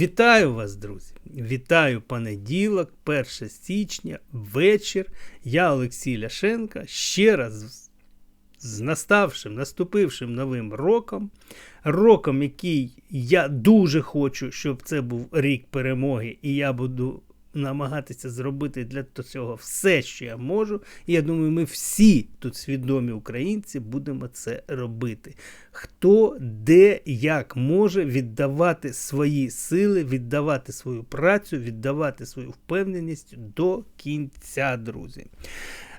Вітаю вас, друзі! Вітаю понеділок, 1 січня, вечір. Я Олексій Ляшенко. Ще раз з наставшим, наступившим новим роком. Роком, який я дуже хочу, щоб це був рік перемоги, і я буду намагатися зробити для цього все, що я можу. І я думаю, ми всі тут свідомі українці будемо це робити. Хто де як може віддавати свої сили, віддавати свою працю, віддавати свою впевненість до кінця, друзі.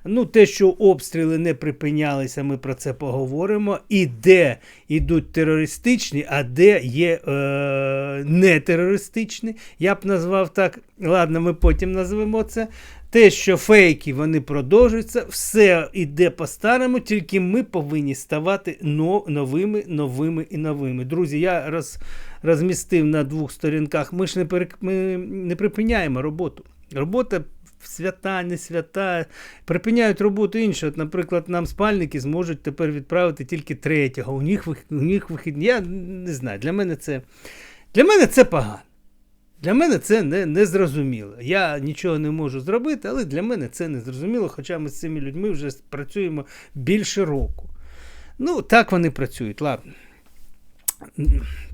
Ну, те, що обстріли не припинялися, ми про це поговоримо. І де йдуть терористичні, а де є е, не терористичні. Я б назвав так. Ладно, ми потім назвемо це. Те, що фейки вони продовжуються, все йде по-старому, тільки ми повинні ставати новими, новими і новими. Друзі, я роз, розмістив на двох сторінках. Ми ж не, перек... ми не припиняємо роботу. Робота свята, не свята, припиняють роботу інше. От, наприклад, нам спальники зможуть тепер відправити тільки третього. У них, у них вихідні. Я не знаю, для мене це, для мене це погано. Для мене це не, не зрозуміло. Я нічого не можу зробити, але для мене це не зрозуміло, хоча ми з цими людьми вже працюємо більше року. Ну, так вони працюють, ладно.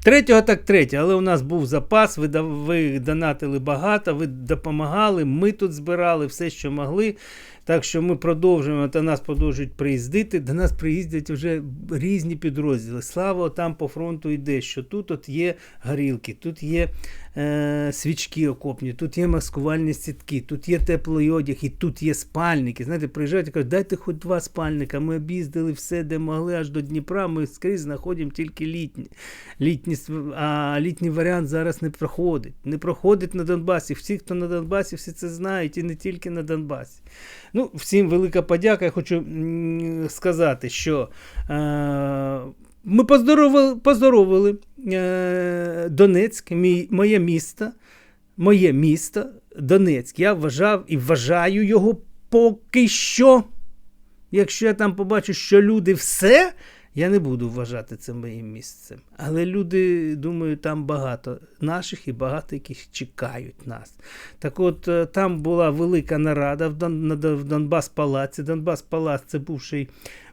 Третього так третє, але у нас був запас, ви, ви донатили багато, ви допомагали, ми тут збирали все, що могли. Так що ми продовжуємо, до нас продовжують приїздити. До нас приїздять вже різні підрозділи. Слава там по фронту йде, що тут от є горілки, тут є е, свічки окопні, тут є маскувальні сітки, тут є теплий одяг і тут є спальники. Знаєте, приїжджають і кажуть, дайте хоч два спальника. Ми об'їздили все, де могли, аж до Дніпра. Ми скрізь знаходимо тільки літні. літні а літній варіант зараз не проходить. Не проходить на Донбасі. Всі, хто на Донбасі, всі це знають, і не тільки на Донбасі. Ну, всім велика подяка. Я хочу сказати, що е, ми поздоровили, поздоровили е, Донецьк, мій, моє місто. Моє місто Донецьк. Я вважав і вважаю його поки що. Якщо я там побачу, що люди все, я не буду вважати це моїм місцем. Але люди, думаю, там багато наших і багато яких чекають нас. Так от е, там була велика нарада в, Донбас Палаці. Донбас Палац це бувший,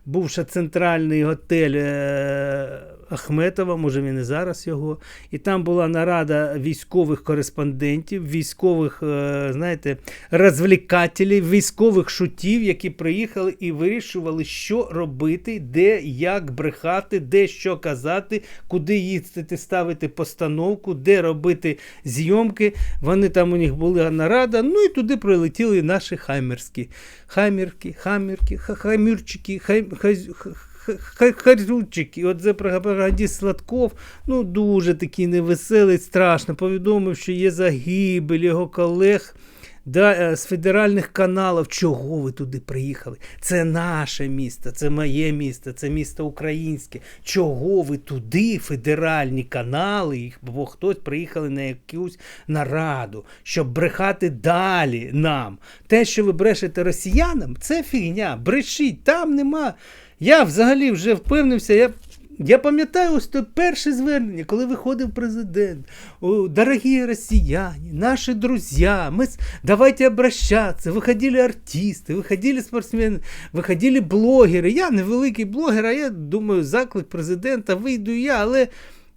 бувша центральний готель е, Ахметова, може він і зараз його. І там була нарада військових кореспондентів, військових, е, знаєте, розвлікателів, військових шутів, які приїхали і вирішували, що робити, де, як брехати, де що казати, куди їздити, ставити постановку, де робити зйомки. Вони там у них була нарада. Ну і туди прилетіли наші хаймерські. Хаймерки, хамірки, ха- хаймюрчики, хай, хай, ха- ха- Харючик, і от за пропагандіст Сладков, ну дуже такий невеселий, страшно. Повідомив, що є загибель його колег да, е, з федеральних каналів. Чого ви туди приїхали? Це наше місто, це моє місто, це місто українське. Чого ви туди, федеральні канали, їх, бо хтось приїхали на якусь нараду, щоб брехати далі нам. Те, що ви брешете росіянам, це фігня. Брешіть, там нема. Я взагалі вже впевнився. Я я пам'ятаю ось те перше звернення, коли виходив президент. О, дорогі росіяни, наші друзі, ми давайте обращаться. Виходили артисти, виходили спортсмени, виходили блогери. Я не великий блогер, а я думаю, заклик президента вийду я, але.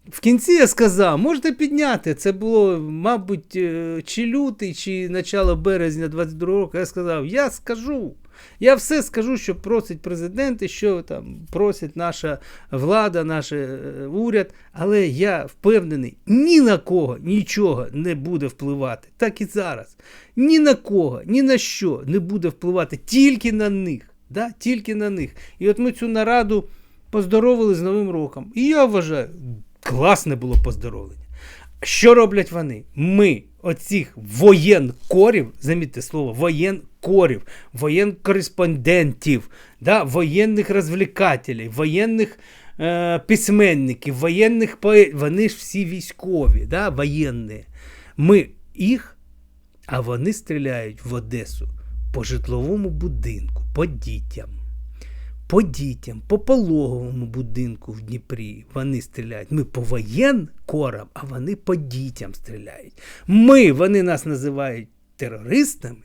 В кінці я сказав, можете підняти. Це було, мабуть, е, чи лютий, чи начало березня 22 року. Я сказав, я скажу. Я все скажу, що просить президент і що там просить наша влада, наш е, уряд. Але я впевнений, ні на кого нічого не буде впливати. Так і зараз. Ні на кого, ні на що не буде впливати, тільки на них. Да? Тільки на них. І от ми цю нараду поздоровили з Новим роком. І я вважаю, класне було поздоровлення. Що роблять вони? Ми, оцих воєнкорів, замітьте слово, воєнкорів, воєнкореспондентів, да, воєнних розвлікателів, воєнних е, письменників, воєнних поетів, вони ж всі військові, да, воєнні. Ми їх, а вони стріляють в Одесу по житловому будинку, по дітям по дітям, по пологовому будинку в Дніпрі вони стріляють. Ми по воєнкорам, а вони по дітям стріляють. Ми, вони нас називають терористами,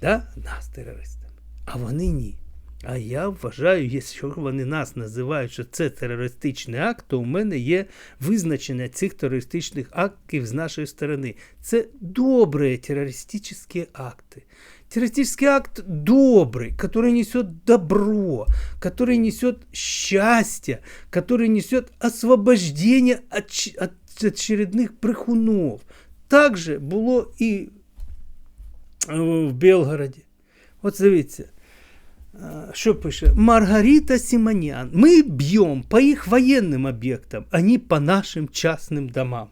да? нас терористами, а вони ні. А я вважаю, якщо вони нас називають, що це терористичний акт, то у мене є визначення цих терористичних актів з нашої сторони. Це добрі терористичні акти. Террористический акт добрый, который несет добро, который несет счастье, который несет освобождение от, ч- от очередных брехунов. Так же було і е, в Белгороді. От дивіться, е, що пише? Маргарита Симонян. Ми б'ємо по їх воєнним об'єктам, а не по нашим частним домам.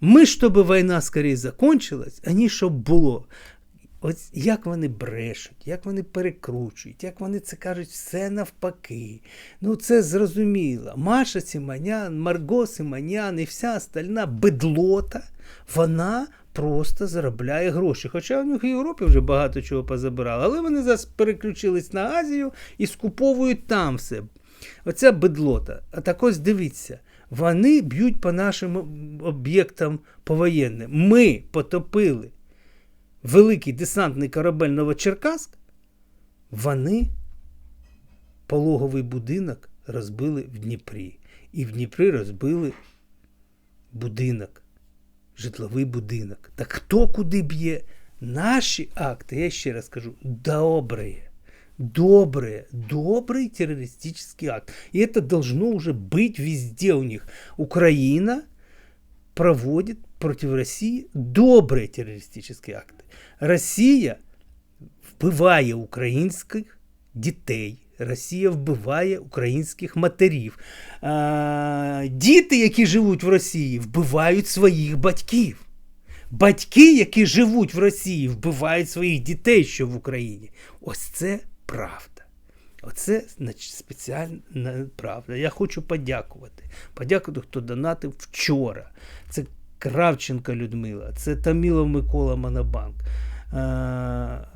Ми, щоб війна скоріше закончилась, а не щоб було. Ось як вони брешуть, як вони перекручують, як вони це кажуть, все навпаки. Ну це зрозуміло. Маша Симонян, Марго Симонян і вся остальна бедлота, вона просто заробляє гроші. Хоча в них в Європі вже багато чого позабирали, але вони зараз переключились на Азію і скуповують там все. Оця бедлота. А так ось дивіться. Вони б'ють по нашим об'єктам повоєнним. Ми потопили великий десантний корабель Новочеркаськ, вони пологовий будинок розбили в Дніпрі. І в Дніпрі розбили будинок, житловий будинок. Так хто куди б'є? Наші акти, я ще раз кажу, добрые. Добрые, добрый террористический акт. И это должно уже быть везде у них. Украина проводит против России добрые террористические акти. Росія вбиває українських дітей. Росія вбиває українських матерів. А, діти, які живуть в Росії, вбивають своїх батьків. Батьки, які живуть в Росії, вбивають своїх дітей, що в Україні. Ось це правда. Оце значить, спеціальна правда. Я хочу подякувати. Подякувати, хто донатив вчора. Це Кравченка Людмила, це Тамілов Микола Монобанк. Е,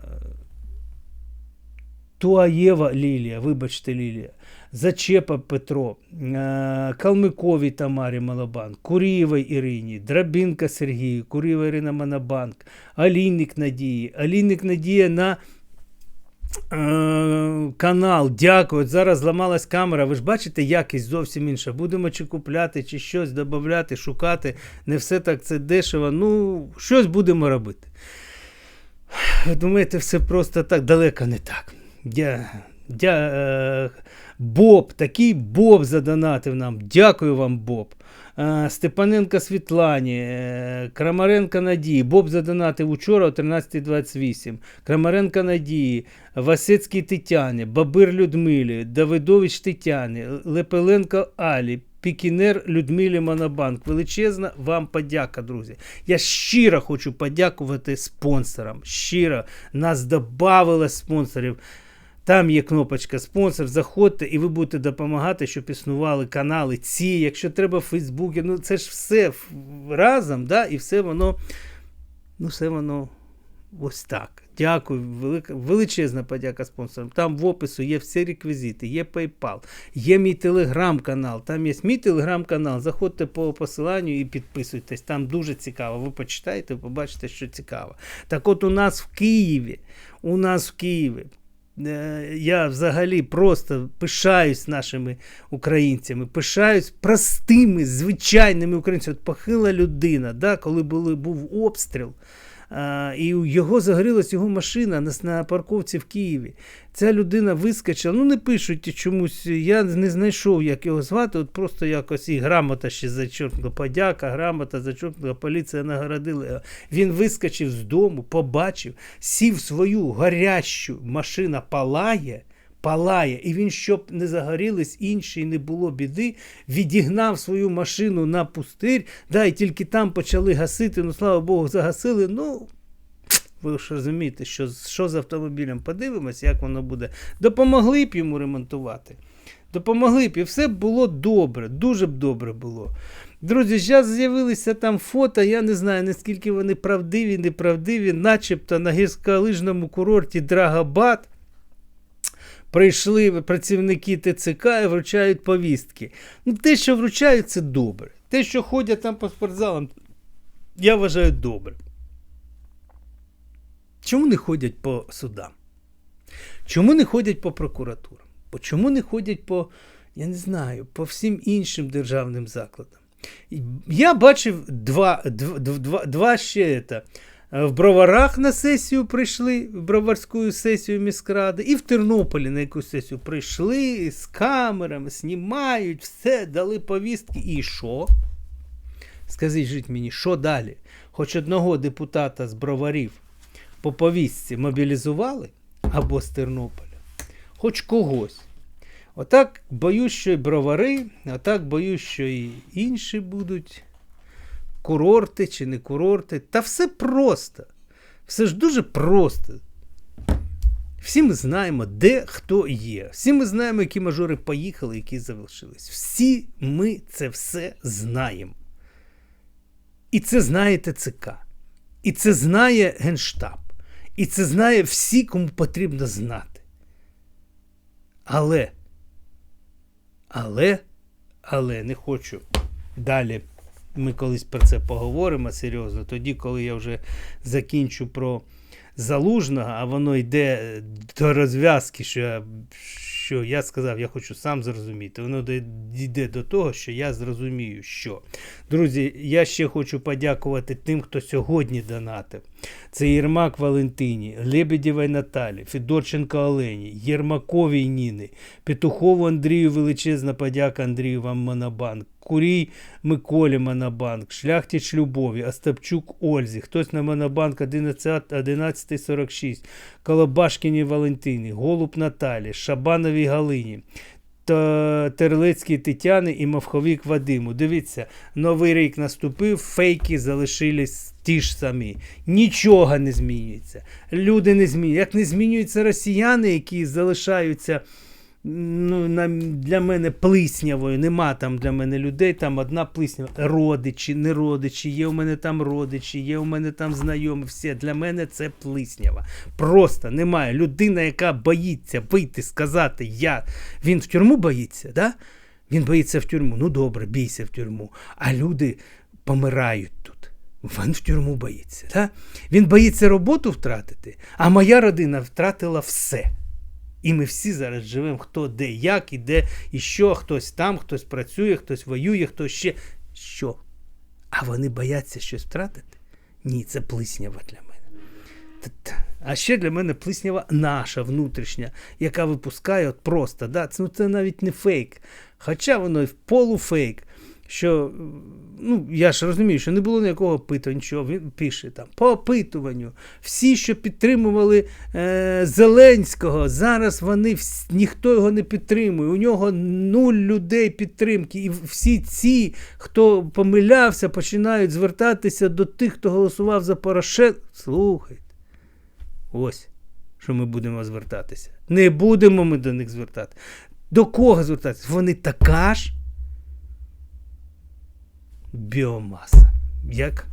Туаєва Лілія, вибачте, Лілія, Зачепа Петро, е, Калмиковій Тамарі Малобанк, Курієвій Ірині, Драбінка Сергію, Курієва Ірина Монобанк, Алійник Надії, Алійник Надія на канал. Дякую. От зараз зламалась камера. Ви ж бачите, якість зовсім інша. Будемо чи купляти, чи щось додати, шукати. Не все так це дешево. Ну, щось будемо робити. Ви думаєте, все просто так далеко не так. Я, я, е, Боб, такий Боб задонатив нам. Дякую вам, Боб. Е, Степаненко Світлані, е, Крамаренко Надії. Боб задонатив учора о 13.28. Крамаренко Надії, Васецькій Тетяні, Бабир Людмилі, Давидович Тетяні, Лепеленко Алі. Пікінер Людмилі Монобанк. Величезна вам подяка, друзі. Я щиро хочу подякувати спонсорам. Щиро нас додавали спонсорів. Там є кнопочка спонсор. Заходьте і ви будете допомагати, щоб існували канали ці. Якщо треба в Фейсбуці, ну це ж все разом, да, і все воно, ну, все воно ось так. Дякую, велика, величезна подяка спонсорам. Там в опису є всі реквізити, є PayPal, є мій телеграм-канал. Там є мій телеграм-канал. Заходьте по посиланню і підписуйтесь. Там дуже цікаво. Ви почитаєте, побачите, що цікаво. Так от у нас в Києві, у нас в Києві. Е, Я взагалі просто пишаюсь нашими українцями, пишаюсь простими, звичайними українцями. От похила людина, да, коли були, був обстріл. І його загорілась його машина на, парковці в Києві. Ця людина вискочила. Ну, не пишуть чомусь. Я не знайшов, як його звати. От просто якось і грамота ще зачеркнула. Подяка, грамота зачеркнула, поліція нагородила. його. Він вискочив з дому, побачив, сів свою гарячу машина палає. Палає, і він, щоб не загорілись інші і не було біди, відігнав свою машину на пустир, да, і тільки там почали гасити. Ну, слава Богу, загасили. Ну, ви ж розумієте, що, що з автомобілем подивимось, як воно буде. Допомогли б йому ремонтувати. Допомогли б, і все було добре, дуже б добре було. Друзі, зараз з'явилися там фото, я не знаю, наскільки вони правдиві, неправдиві, начебто на гірськолижному курорті Драгобат прийшли працівники ТЦК і вручають повістки. Ну, те, що вручають, це добре. Те, що ходять там по спортзалам, я вважаю добре. Чому не ходять по судам? Чому не ходять по прокуратурам? Чому не ходять по, я не знаю, по всім іншим державним закладам? Я бачив два, два, два, два ще це. В Броварах на сесію прийшли, в Броварську сесію міськради, і в Тернополі на якусь сесію прийшли з камерами, знімають, все, дали повістки. І що? Скажіть мені, що далі? Хоч одного депутата з броварів по повістці мобілізували або з Тернополя, хоч когось. Отак боюсь, що і бровари, а так боюсь, що і інші будуть курорти чи не курорти. Та все просто. Все ж дуже просто. Всі ми знаємо, де хто є. Всі ми знаємо, які мажори поїхали, які залишились. Всі ми це все знаємо. І це знає ТЦК. І це знає Генштаб. І це знає всі, кому потрібно знати. Але, але, але не хочу далі. Ми колись про це поговоримо серйозно. Тоді, коли я вже закінчу про залужного, а воно йде до розв'язки, що я, що я сказав, я хочу сам зрозуміти. Воно дійде до того, що я зрозумію, що. Друзі, я ще хочу подякувати тим, хто сьогодні донатив. Це Єрмак Валентині, Лебедєвій Наталі, Федорченко Олені, Єрмаковій Ніни, Петухову Андрію величезна подяка Андрію вам Монобанк. Курій Миколі Монобанк, Шляхтіч Любові, Остапчук Ользі, хтось на Монобанк 11, 1146, Колобашкіні Валентині, Голуб Наталі, Шабановій Галині, та Терлецькій Тетяни і Мавховік Вадиму. Дивіться, новий рік наступив, фейки залишились ті ж самі. Нічого не змінюється. Люди не змінюються. Як не змінюються росіяни, які залишаються ну, на, для мене плиснявою. Нема там для мене людей, там одна плиснява. Родичі, не родичі, є у мене там родичі, є у мене там знайомі. Все для мене це плиснява. Просто немає. Людина, яка боїться вийти, сказати, я. Він в тюрму боїться, да? Він боїться в тюрму. Ну добре, бійся в тюрму. А люди помирають тут. Він в тюрму боїться. Да? Він боїться роботу втратити, а моя родина втратила все. І ми всі зараз живемо хто де, як, і де, і що, хтось там, хтось працює, хтось воює, хтось ще. Що? А вони бояться щось втратити? Ні, це плиснява для мене. А ще для мене плиснява наша внутрішня, яка випускає от просто. Да? Це, ну, це навіть не фейк. Хоча воно і полуфейк що ну, я ж розумію, що не було ніякого опитування, що він пише там по опитуванню. Всі, що підтримували е, Зеленського, зараз вони всі, ніхто його не підтримує. У нього нуль людей підтримки. І всі ці, хто помилявся, починають звертатися до тих, хто голосував за Порошенка. Слухайте. Ось. Що ми будемо звертатися. Не будемо ми до них звертати. До кого звертатися? Вони така ж біомаса. Як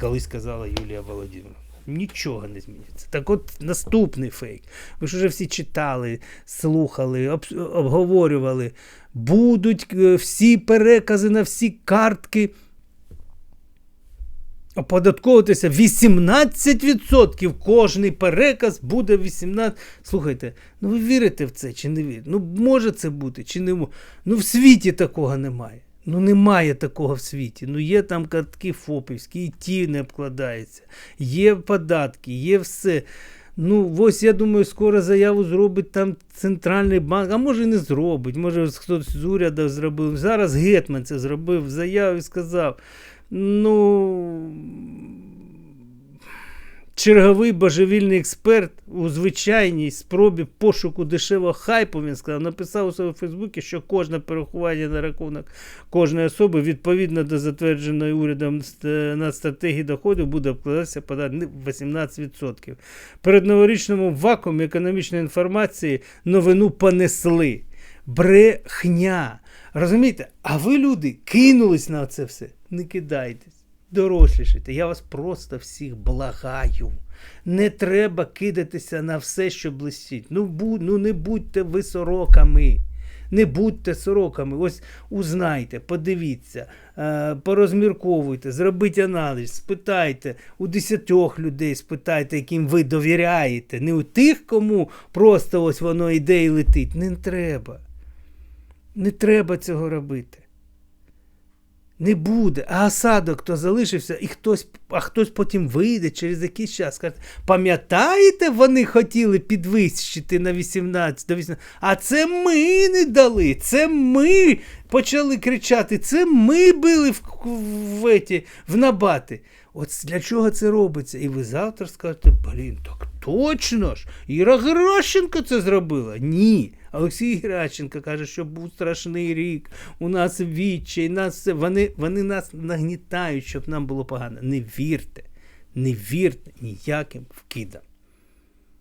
колись казала Юлія Володимировна. Нічого не зміниться. Так от наступний фейк. Ви ж вже всі читали, слухали, об, обговорювали. Будуть е, всі перекази на всі картки. Оподатковуватися 18%. Кожний переказ буде 18%. Слухайте, ну ви вірите в це чи не вірите? Ну, може це бути, чи не. Ну в світі такого немає. Ну, немає такого в світі. Ну, є там картки ФОПівські, і ті не обкладаються. Є податки, є все. Ну, ось я думаю, скоро заяву зробить там центральний банк, а може і не зробить. Може, хтось з уряду зробив. Зараз Гетман це зробив в і сказав. Ну. Черговий божевільний експерт у звичайній спробі пошуку дешевого хайпу, він сказав, написав у себе в Фейсбуці, що кожне перерахування на рахунок кожної особи відповідно до затвердженої урядом на стратегії доходів буде обкладатися податок 18%. Перед новорічному вакуумі економічної інформації новину понесли. Брехня. Розумієте? А ви, люди, кинулись на це все. Не кидайтесь дорослішайте. Я вас просто всіх благаю. Не треба кидатися на все, що блистить. Ну, бу, ну не будьте ви сороками. Не будьте сороками. Ось узнайте, подивіться, е, порозмірковуйте, зробіть аналіз, спитайте у десятьох людей, спитайте, яким ви довіряєте. Не у тих, кому просто ось воно йде і летить. Не треба. Не треба цього робити. Не буде. А осадок то залишився, і хтось, а хтось потім вийде через якийсь час. Скаже, пам'ятаєте, вони хотіли підвищити на 18 до 18, а це ми не дали. Це ми почали кричати. Це ми били в, в, еті, в набати. От для чого це робиться? І ви завтра скажете, блін, так точно ж. Іра Геращенко це зробила. Ні. Олексій Геращенко каже, що був страшний рік, у нас відчай, нас. Вони, вони нас нагнітають, щоб нам було погано. Не вірте, не вірте ніяким вкидам.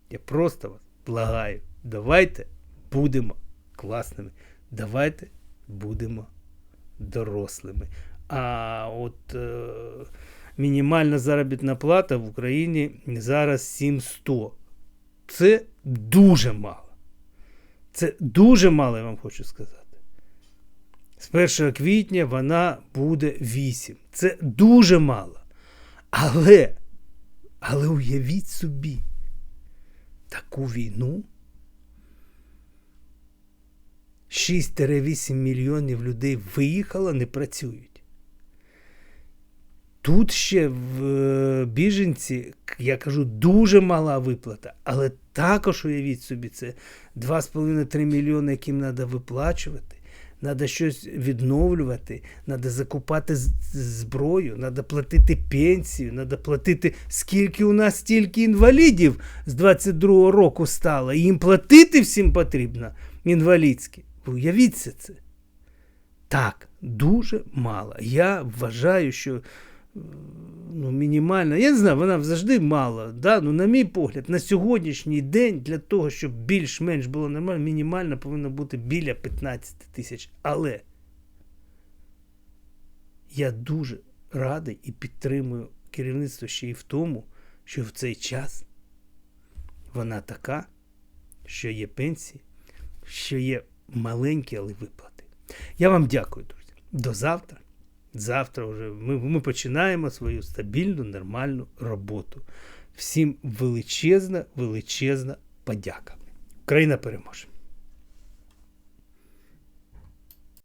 Я просто вас благаю. Давайте будемо класними. Давайте будемо дорослими. А от е, мінімальна заробітна плата в Україні зараз 700. Це дуже мало. Це дуже мало, я вам хочу сказати. З 1 квітня вона буде 8. Це дуже мало. Але, але уявіть собі, таку війну 6-8 мільйонів людей виїхало, не працюють. Тут ще в е, біженці, я кажу, дуже мала виплата, але також уявіть собі, це 2,5-3 мільйони, яким треба виплачувати. Треба щось відновлювати, треба закупати зброю, треба платити пенсію, треба платити, скільки у нас стільки інвалідів з 22-го року стало. І їм платити всім потрібно інвалідські. Уявіться це. Так, дуже мало. Я вважаю, що ну, мінімальна. Я не знаю, вона завжди мала. Да? Ну, на мій погляд, на сьогоднішній день для того, щоб більш-менш було нормально, мінімально повинно бути біля 15 тисяч. Але я дуже радий і підтримую керівництво ще й в тому, що в цей час вона така, що є пенсії, що є маленькі, але виплати. Я вам дякую, друзі. До завтра. Завтра вже ми, ми починаємо свою стабільну, нормальну роботу. Всім величезна, величезна подяка. Україна переможе!